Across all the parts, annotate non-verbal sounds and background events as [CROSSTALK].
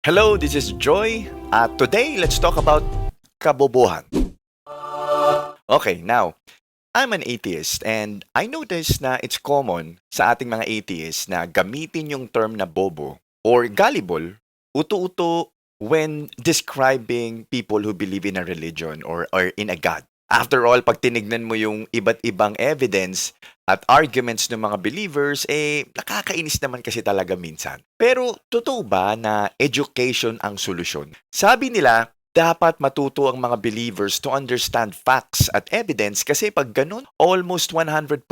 Hello, this is Joy. At today, let's talk about kabobohan. Okay, now, I'm an atheist and I noticed na it's common sa ating mga atheists na gamitin yung term na bobo or gullible, uto-uto when describing people who believe in a religion or, or in a God. After all, pag tinignan mo yung iba't ibang evidence at arguments ng mga believers, eh, nakakainis naman kasi talaga minsan. Pero, totoo ba na education ang solusyon? Sabi nila, dapat matuto ang mga believers to understand facts at evidence kasi pag ganun, almost 100%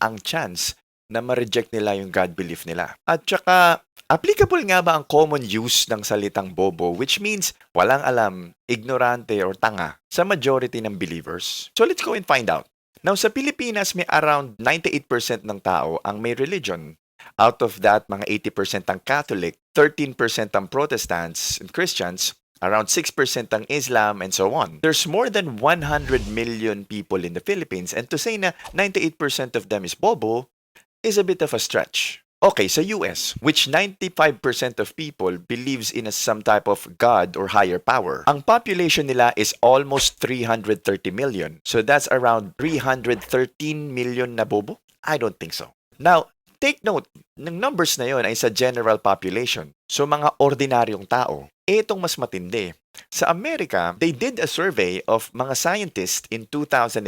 ang chance na ma-reject nila yung God belief nila. At saka, applicable nga ba ang common use ng salitang bobo which means walang alam, ignorante or tanga sa majority ng believers? So let's go and find out. Now, sa Pilipinas, may around 98% ng tao ang may religion. Out of that, mga 80% ang Catholic, 13% ang Protestants and Christians, around 6% ang Islam, and so on. There's more than 100 million people in the Philippines, and to say na 98% of them is bobo is a bit of a stretch. Okay, sa US, which 95% of people believes in a, some type of God or higher power, ang population nila is almost 330 million. So that's around 313 million na bobo? I don't think so. Now, take note, ng numbers na yon ay sa general population. So mga ordinaryong tao. Itong mas matindi. Sa Amerika, they did a survey of mga scientists in 2009.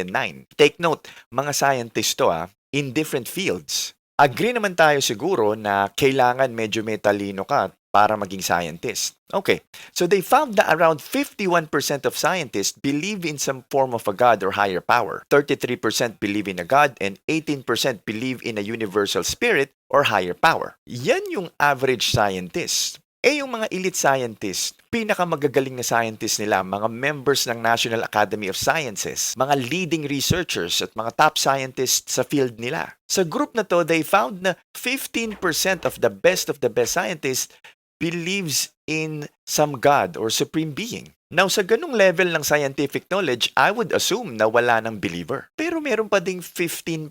Take note, mga scientists to ah, in different fields. Agree naman tayo siguro na kailangan medyo may ka para maging scientist. Okay, so they found that around 51% of scientists believe in some form of a god or higher power. 33% believe in a god and 18% believe in a universal spirit or higher power. Yan yung average scientist. Eh yung mga elite scientists, pinakamagagaling na scientists nila, mga members ng National Academy of Sciences, mga leading researchers at mga top scientists sa field nila. Sa group na to, they found na 15% of the best of the best scientists believes in some God or supreme being. Now, sa ganung level ng scientific knowledge, I would assume na wala ng believer. Pero meron pa ding 15%.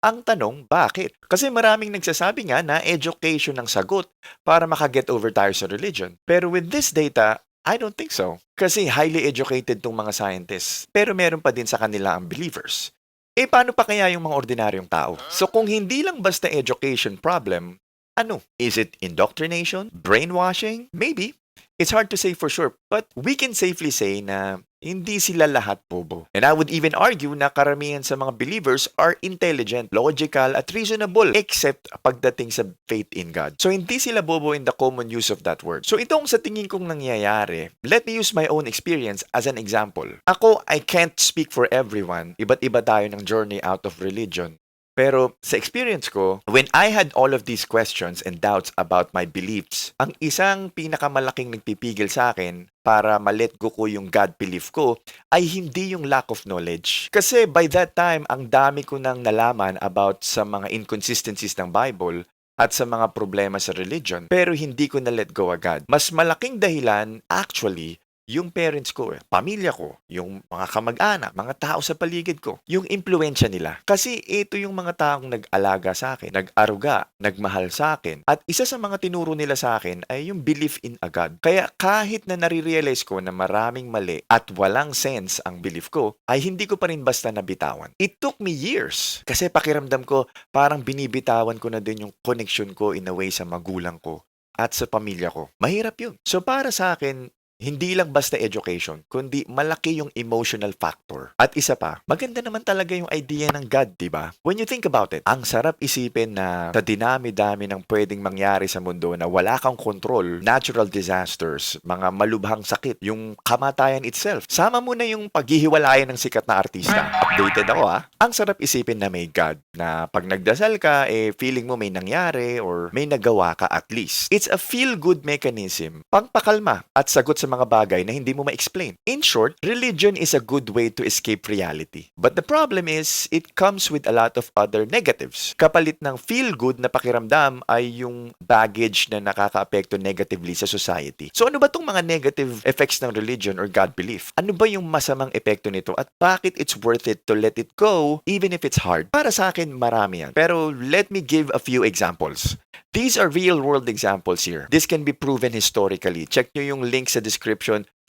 Ang tanong, bakit? Kasi maraming nagsasabi nga na education ang sagot para makaget over tayo sa religion. Pero with this data, I don't think so. Kasi highly educated tong mga scientists. Pero meron pa din sa kanila ang believers. Eh, paano pa kaya yung mga ordinaryong tao? So, kung hindi lang basta education problem, ano? Is it indoctrination? Brainwashing? Maybe. It's hard to say for sure, but we can safely say na hindi sila lahat bobo. And I would even argue na karamihan sa mga believers are intelligent, logical, at reasonable, except pagdating sa faith in God. So hindi sila bobo in the common use of that word. So itong sa tingin kong nangyayari, let me use my own experience as an example. Ako, I can't speak for everyone. Iba't iba tayo ng journey out of religion. Pero sa experience ko, when I had all of these questions and doubts about my beliefs, ang isang pinakamalaking nagpipigil sa akin para ma-let go ko yung God belief ko ay hindi yung lack of knowledge. Kasi by that time, ang dami ko nang nalaman about sa mga inconsistencies ng Bible at sa mga problema sa religion, pero hindi ko na let go agad. Mas malaking dahilan, actually, yung parents ko, eh, pamilya ko, yung mga kamag-anak, mga tao sa paligid ko, yung impluensya nila. Kasi ito yung mga taong nag-alaga sa akin, nag-aruga, nagmahal sa akin. At isa sa mga tinuro nila sa akin ay yung belief in a God. Kaya kahit na nare-realize ko na maraming mali at walang sense ang belief ko, ay hindi ko pa rin basta nabitawan. It took me years. Kasi pakiramdam ko, parang binibitawan ko na din yung connection ko in a way sa magulang ko at sa pamilya ko. Mahirap yun. So para sa akin, hindi lang basta education, kundi malaki yung emotional factor. At isa pa, maganda naman talaga yung idea ng God, di ba? When you think about it, ang sarap isipin na sa dinami-dami ng pwedeng mangyari sa mundo na wala kang control, natural disasters, mga malubhang sakit, yung kamatayan itself. Sama mo na yung paghihiwalayan ng sikat na artista. Updated ako ah. Ang sarap isipin na may God, na pag nagdasal ka, eh feeling mo may nangyari or may nagawa ka at least. It's a feel-good mechanism, pangpakalma at sagot sa mga bagay na hindi mo ma-explain. In short, religion is a good way to escape reality. But the problem is, it comes with a lot of other negatives. Kapalit ng feel-good na pakiramdam ay yung baggage na nakaka-apekto negatively sa society. So ano ba tong mga negative effects ng religion or God belief? Ano ba yung masamang epekto nito at bakit it's worth it to let it go even if it's hard? Para sa akin, marami yan. Pero let me give a few examples. These are real-world examples here. This can be proven historically. Check nyo yung link sa description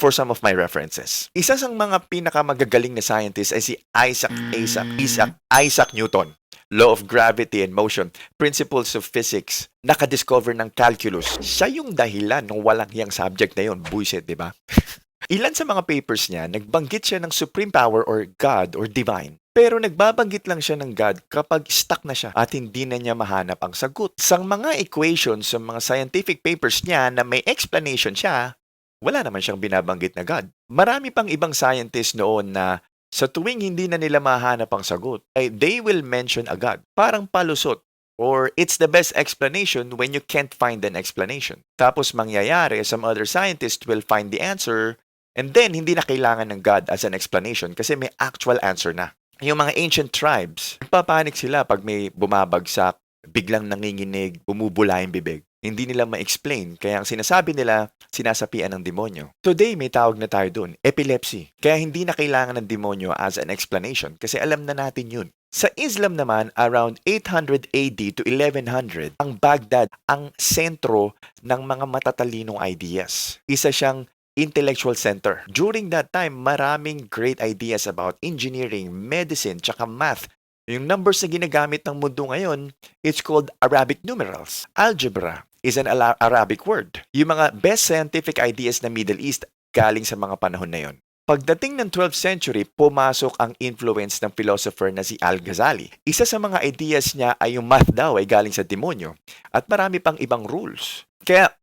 for some of my references. Isa sa mga pinakamagagaling na scientist ay si Isaac Isaac Isaac Isaac Newton. Law of gravity and motion, principles of physics, nakadiscover ng calculus. Siya yung dahilan ng walang hiyang subject na yun. Buisit, di ba? [LAUGHS] Ilan sa mga papers niya, nagbanggit siya ng supreme power or God or divine. Pero nagbabanggit lang siya ng God kapag stuck na siya at hindi na niya mahanap ang sagot. Sa mga equations sa mga scientific papers niya na may explanation siya, wala naman siyang binabanggit na God. Marami pang ibang scientists noon na sa tuwing hindi na nila mahanap ang sagot, ay they will mention a God. Parang palusot. Or it's the best explanation when you can't find an explanation. Tapos mangyayari, some other scientists will find the answer and then hindi na kailangan ng God as an explanation kasi may actual answer na. Yung mga ancient tribes, papanik sila pag may bumabagsak, biglang nanginginig, bumubula yung bibig. Hindi nila ma-explain, kaya ang sinasabi nila, sinasapian ng demonyo. Today, may tawag na tayo dun, epilepsy. Kaya hindi na kailangan ng demonyo as an explanation kasi alam na natin yun. Sa Islam naman, around 800 AD to 1100, ang Baghdad ang sentro ng mga matatalinong ideas. Isa siyang intellectual center. During that time, maraming great ideas about engineering, medicine, tsaka math. Yung numbers na ginagamit ng mundo ngayon, it's called Arabic numerals. Algebra is an Arabic word. Yung mga best scientific ideas na Middle East galing sa mga panahon na yon. Pagdating ng 12th century, pumasok ang influence ng philosopher na si Al-Ghazali. Isa sa mga ideas niya ay yung math daw ay galing sa demonyo at marami pang ibang rules. Kaya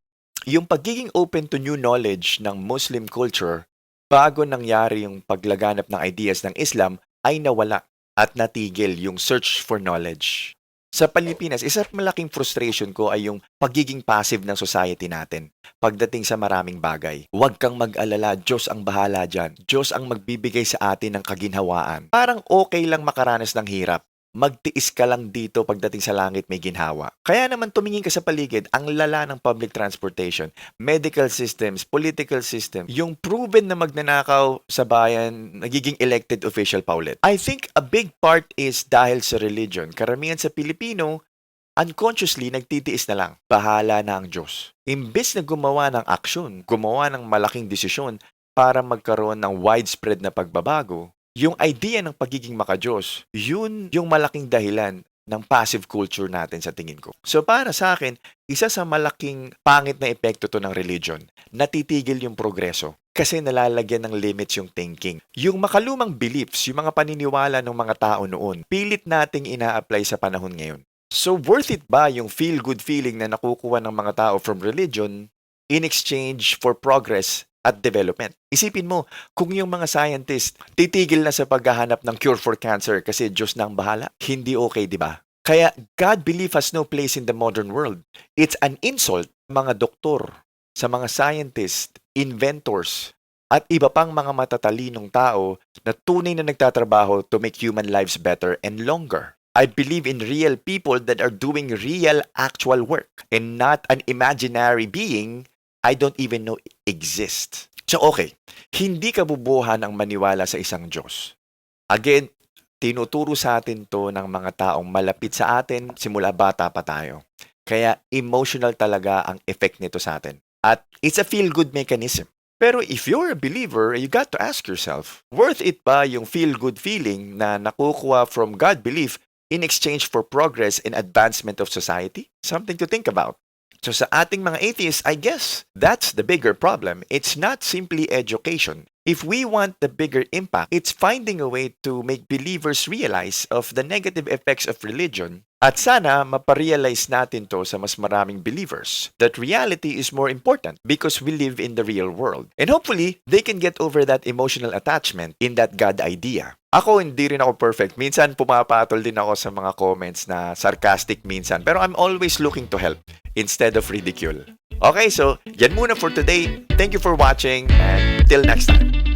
yung pagiging open to new knowledge ng Muslim culture bago nangyari yung paglaganap ng ideas ng Islam ay nawala at natigil yung search for knowledge. Sa Pilipinas, isa sa malaking frustration ko ay yung pagiging passive ng society natin pagdating sa maraming bagay. Huwag kang mag-alala, Diyos ang bahala dyan. Diyos ang magbibigay sa atin ng kaginhawaan. Parang okay lang makaranas ng hirap magtiis ka lang dito pagdating sa langit may ginhawa. Kaya naman tumingin ka sa paligid, ang lala ng public transportation, medical systems, political system, yung proven na magnanakaw sa bayan, nagiging elected official pa ulit. I think a big part is dahil sa religion. Karamihan sa Pilipino, unconsciously nagtitiis na lang. Bahala na ang Diyos. Imbes na gumawa ng aksyon, gumawa ng malaking desisyon para magkaroon ng widespread na pagbabago, yung idea ng pagiging makajos, yun yung malaking dahilan ng passive culture natin sa tingin ko. So para sa akin, isa sa malaking pangit na epekto to ng religion, natitigil yung progreso kasi nalalagyan ng limits yung thinking. Yung makalumang beliefs, yung mga paniniwala ng mga tao noon, pilit nating ina-apply sa panahon ngayon. So worth it ba yung feel-good feeling na nakukuha ng mga tao from religion in exchange for progress at development. Isipin mo, kung yung mga scientist titigil na sa paghahanap ng cure for cancer kasi Diyos na ang bahala, hindi okay, di ba? Kaya God belief has no place in the modern world. It's an insult mga doktor, sa mga scientist, inventors, at iba pang mga matatalinong tao na tunay na nagtatrabaho to make human lives better and longer. I believe in real people that are doing real actual work and not an imaginary being I don't even know exist. So okay, hindi kabubuhan ang maniwala sa isang Diyos. Again, tinuturo sa atin to ng mga taong malapit sa atin simula bata pa tayo. Kaya emotional talaga ang effect nito sa atin. At it's a feel-good mechanism. Pero if you're a believer, you got to ask yourself, worth it ba yung feel-good feeling na nakukuha from God belief in exchange for progress and advancement of society? Something to think about. So sa ating mga atheists, I guess that's the bigger problem. It's not simply education. If we want the bigger impact, it's finding a way to make believers realize of the negative effects of religion at sana maparealize natin to sa mas maraming believers that reality is more important because we live in the real world. And hopefully, they can get over that emotional attachment in that God idea. Ako, hindi rin ako perfect. Minsan, pumapatol din ako sa mga comments na sarcastic minsan. Pero I'm always looking to help instead of ridicule. Okay, so yan muna for today. Thank you for watching and till next time.